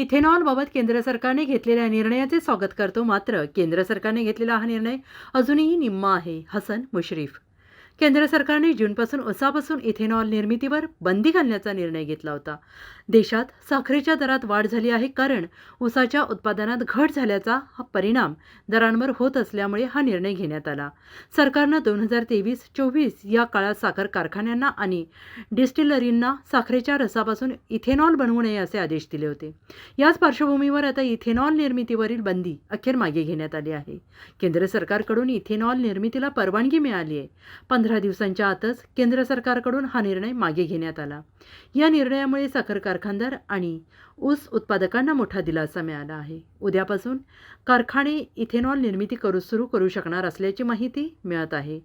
इथेनॉलबाबत केंद्र सरकारने घेतलेल्या निर्णयाचे स्वागत करतो. मात्र केंद्र सरकारने घेतलेला हा निर्णय अजूनही निम्मा आहे. हसन मुश्रीफ केंद्र सरकारने जूनपासून उसापासून इथेनॉल निर्मितीवर बंदी घालण्याचा निर्णय घेतला होता. देशात साखरेच्या दरात वाढ झाली आहे कारण उसाच्या उत्पादनात घट झाल्याचा हा परिणाम दरांवर होत असल्यामुळे हा निर्णय घेण्यात आला. सरकारनं दोन हजार तेवीस चोवीस या काळात साखर कारखान्यांना आणि डिस्टिलरींना साखरेच्या रसापासून इथेनॉल बनवू नये असे आदेश दिले होते. याच पार्श्वभूमीवर आता इथेनॉल निर्मितीवरील बंदी अखेर मागे घेण्यात आली आहे. केंद्र सरकारकडून इथेनॉल निर्मितीला परवानगी मिळाली आहे. पंधरा दिवसांच्या आतच केंद्र सरकारकडून हा निर्णय मागे घेण्यात आला. या निर्णयामुळे साखर कारखानदार आणि ऊस उत्पादकांना मोठा दिलासा मिळाला आहे. उद्यापासून कारखाने इथेनॉल निर्मिती करू सुरू करू शकणार असल्याची माहिती मिळत आहे.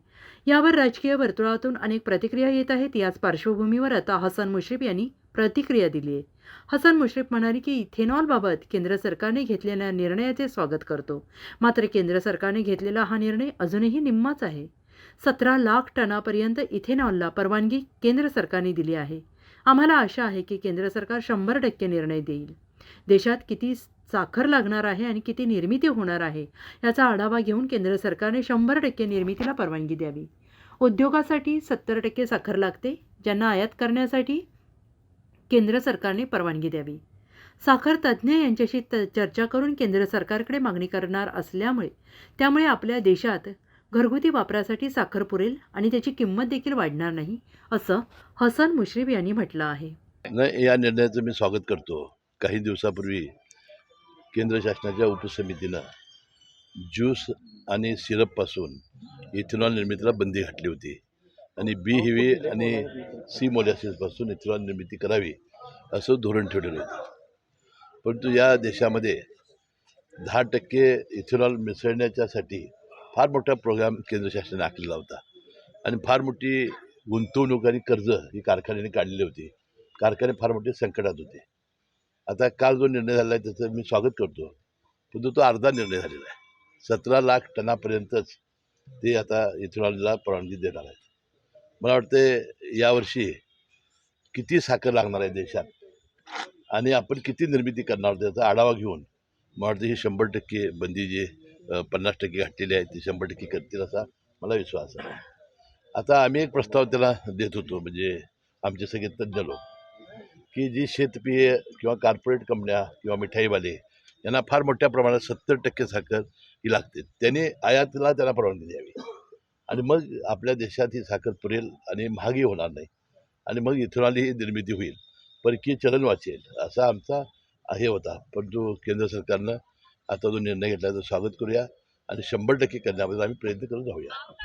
यावर राजकीय वर्तुळातून अनेक प्रतिक्रिया येत आहेत. याच पार्श्वभूमीवर आता हसन मुश्रीफ यांनी प्रतिक्रिया दिली आहे. हसन मुश्रीफ म्हणाले की इथेनॉलबाबत केंद्र सरकारने घेतलेल्या निर्णयाचे स्वागत करतो. मात्र केंद्र सरकारने घेतलेला हा निर्णय अजूनही निम्माच आहे. सतरा लाख टनापर्यंत इथेनॉलला परवानगी केंद्र सरकारने दिली आहे. आम्हाला आशा आहे की केंद्र सरकार शंभर टक्के निर्णय देईल. देशात किती साखर लागणार आहे आणि किती निर्मिती होणार आहे याचा आढावा घेऊन केंद्र सरकारने शंभर टक्के निर्मितीला परवानगी द्यावी. उद्योगासाठी सत्तर टक्के साखर लागते ज्यांना आयात करण्यासाठी केंद्र सरकारने परवानगी द्यावी. साखर तज्ज्ञ यांच्याशी त चर्चा करून केंद्र सरकारकडे मागणी करणार असल्यामुळे त्यामुळे आपल्या देशात घरगुती वापरासाठी साखर पुरेल आणि त्याची किंमत देखील वाढणार नाही असं हसन मुश्रीफ यांनी म्हटलं आहे. नाही या निर्णयाचं मी स्वागत करतो. काही दिवसापूर्वी केंद्र शासनाच्या उपसमितीनं ज्यूस आणि सिरपपासून इथेनॉल निर्मितीला बंदी घातली होती. आणि बी हिवी आणि सी मोलॅसिसपासून इथेनॉल निर्मिती करावी असं धोरण ठेवलेलं होतं. परंतु या देशामध्ये दहा टक्के इथेनॉल मिसळण्याच्यासाठी फार मोठा प्रोग्राम केंद्र शासनाने आखलेला होता. आणि फार मोठी गुंतवणूक आणि कर्ज ही कारखान्याने काढलेली होती. कारखाने फार मोठे संकटात होते. आता काल जो निर्णय झाला आहे त्याचं मी स्वागत करतो. परंतु तो अर्धा निर्णय झालेला आहे. सतरा लाख टनापर्यंतच ते आता इथेनॉलला परवानगी देणार आहेत. मला वाटते यावर्षी किती साखर लागणार आहे देशात? आणि आपण किती निर्मिती करणार त्याचा आढावा घेऊन मला वाटतं ही शंभर टक्के बंदी जी पन्नास टक्के घातलेली आहे ती शंभर टक्के करतील असा मला विश्वास आहे. आता आम्ही एक प्रस्ताव त्याला देत होतो म्हणजे आमचे सगळे तज्ज्ञ लोक की जी शेतपिये किंवा कॉर्पोरेट कंपन्या किंवा मिठाईवाले यांना फार मोठ्या प्रमाणात सत्तर टक्के साखर ही लागते. त्यांनी आयातीला त्यांना परवानगी द्यावी. आणि मग आपल्या देशात ही साखर पुरेल आणि महागी होणार नाही. आणि मग इथेनॉल ही निर्मिती होईल. परकीय चलन वाचेल असा आमचा हे होता. परंतु केंद्र सरकारनं आता जो निर्णय घेतला तो स्वागत करूया आणि शंभर टक्के करण्याबद्दल आम्ही प्रयत्न करून जाऊया.